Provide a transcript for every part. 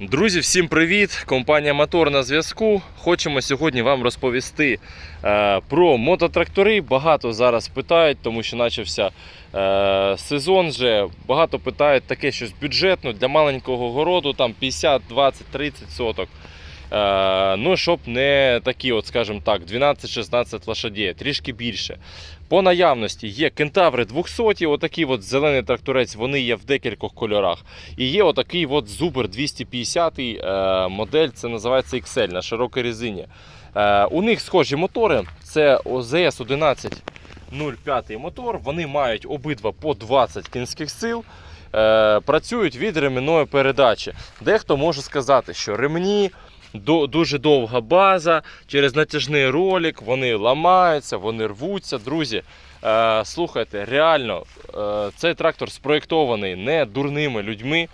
Друзі, всім привіт! Компанія Мотор на зв'язку. Хочемо сьогодні вам розповісти е, про мототрактори. Багато зараз питають, тому що почався е, сезон. Вже багато питають таке щось бюджетне для маленького городу, там 50, 20, 30 соток. Е, ну, щоб не такі, от, скажімо так, 12-16 лошадей, трішки більше. По наявності є кентаври 200, отакий от зелений тракторець, вони є в декількох кольорах. І є отакий от Зубр 250 е, модель, це називається XL на широкій резині. Е, у них схожі мотори, це ОЗС 1105 мотор. Вони мають обидва по 20 кінських сил. Працюють від ремінної передачі. Дехто може сказати, що ремні дуже довга база, через натяжний ролик вони ламаються, вони рвуться. Друзі, е, слухайте, реально, е, цей трактор спроєктований не дурними людьми.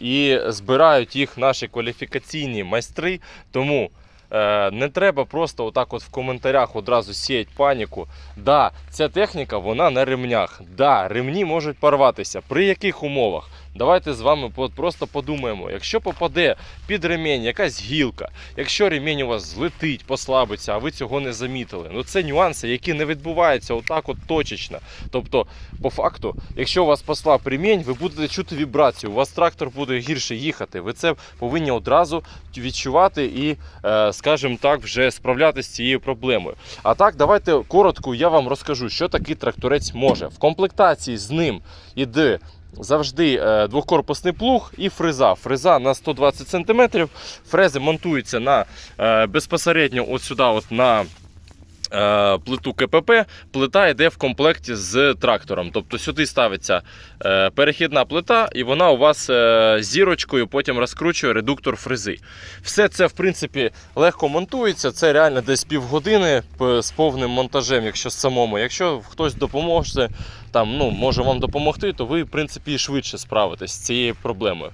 І збирають їх наші кваліфікаційні майстри. Тому не треба просто отак от в коментарях одразу сіяти паніку. Да, ця техніка вона на ремнях. Да, ремні можуть порватися. При яких умовах? Давайте з вами просто подумаємо, якщо попаде під ремінь якась гілка, якщо ремінь у вас злетить, послабиться, а ви цього не замітили. Ну це нюанси, які не відбуваються отак от точечно. Тобто, по факту, якщо у вас послаб ремінь, ви будете чути вібрацію, у вас трактор буде гірше їхати. Ви це повинні одразу відчувати і, е, скажімо так, вже справлятися з цією проблемою. А так, давайте коротко я вам розкажу, що такий тракторець може. В комплектації з ним іде завжди е, двохкорпусний плуг і фреза. Фреза на 120 см. Фрези монтуються на е, безпосередньо от сюди, от на плиту КПП. Плита йде в комплекті з трактором. Тобто сюди ставиться е, перехідна плита, і вона у вас е, зірочкою потім розкручує редуктор фрези. Все це, в принципі, легко монтується. Це реально десь півгодини з повним монтажем, якщо самому. Якщо хтось допоможе, там, ну, може вам допомогти, то ви, в принципі, швидше справитесь з цією проблемою.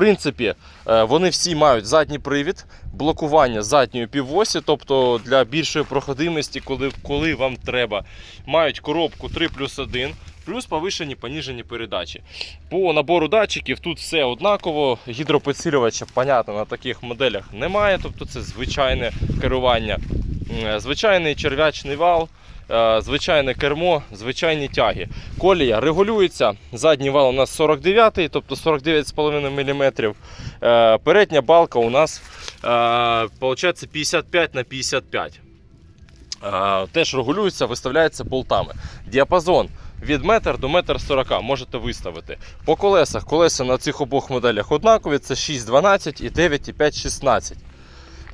Е, принципі, е, вони всі мають задній привід, блокування задньої півосі, тобто для більшої проходимості, коли, коли вам треба. Мають коробку 3 плюс 1, плюс повишені поніжені передачі. По набору датчиків тут все однаково. Гідропідсилювача, понятно, на таких моделях немає, тобто це звичайне керування. Звичайний черв'ячний вал, е, звичайне кермо, звичайні тяги. Колія регулюється. Задній вал у нас 49, тобто 49,5 мм. Е, Передня балка у нас е, получається 55 на 55. Е, Теж регулюється, виставляється болтами. Діапазон від 1 до 1,40 м можете виставити. По колесах колеса на цих обох моделях однакові: це 6,12 і 9,5,16.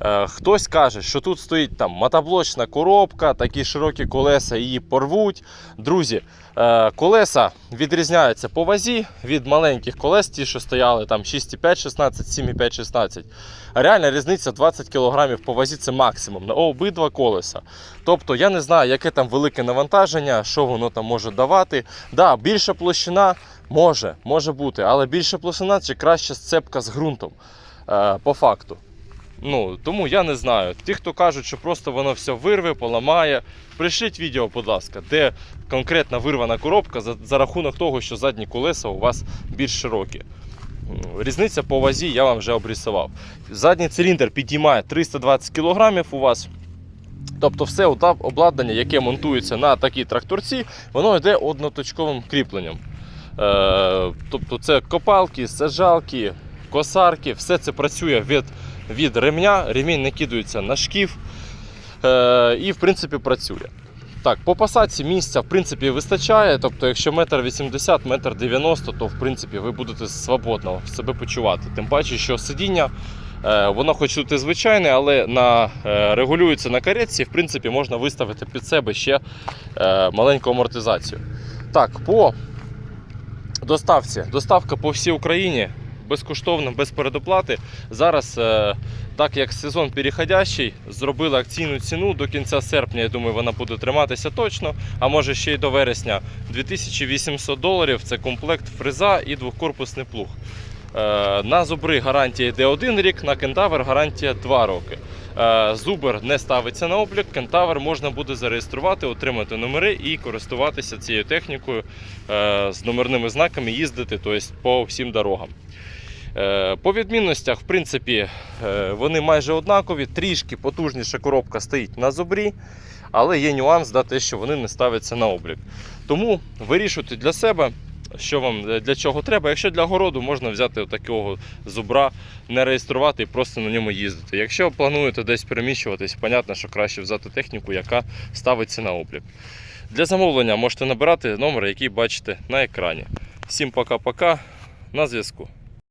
Е, Хтось каже, що тут стоїть там мотоблочна коробка, такі широкі колеса її порвуть. Друзі, е, колеса відрізняються по вазі від маленьких колес, ті, що стояли там 6,5, 16, 7,5, 16. Реальна різниця 20 кг по вазі це максимум на обидва колеса. Тобто я не знаю, яке там велике навантаження, що воно там може давати. Да, більша площина може, може бути, але більша площина чи краща сцепка з ґрунтом. Е, по факту. Ну, тому я не знаю. Ті, хто кажуть, що просто воно все вирве, поламає. Пришіть відео, будь ласка, де конкретна вирвана коробка за, за рахунок того, що задні колеса у вас більш широкі. Різниця по вазі я вам вже обрисував. Задній циліндр підіймає 320 кг у вас. Тобто все обладнання, яке монтується на такій тракторці, воно йде одноточковим кріпленням. Е, тобто це копалки, саджалки, косарки, все це працює від, від ремня, ремінь накидується на шків е, і в принципі працює. Так, по посадці місця в принципі вистачає. Тобто, якщо метр 80, метр 90, то в принципі ви будете свободно себе почувати. Тим паче, що сидіння е, воно хоч тут і звичайне, але на, е, регулюється на каретці, в принципі, можна виставити під себе ще е, маленьку амортизацію. Так, по доставці. Доставка по всій Україні безкоштовно, без передоплати. Зараз, е, так як сезон переходящий, зробили акційну ціну до кінця серпня. Я думаю, вона буде триматися точно, а може ще й до вересня. 2800 доларів це комплект фреза і двохкорпусний плуг. Е, На зубри гарантія йде один рік, на кентавер гарантія 2 роки. Е, Зубер не ставиться на облік, кентавр можна буде зареєструвати, отримати номери і користуватися цією технікою е, з номерними знаками, їздити тобто, по всім дорогам. Е, По відмінностях, в принципі, вони майже однакові, трішки потужніша коробка стоїть на зубрі, але є нюанс, да, те, що вони не ставляться на облік. Тому вирішуйте для себе, що вам е, для чого треба. Якщо для городу можна взяти такого зубра, не реєструвати і просто на ньому їздити. Якщо плануєте десь переміщуватись, понятно, що краще взяти техніку, яка ставиться на облік. Для замовлення можете набирати номер, який бачите на екрані. Всім пока-пока. На зв'язку.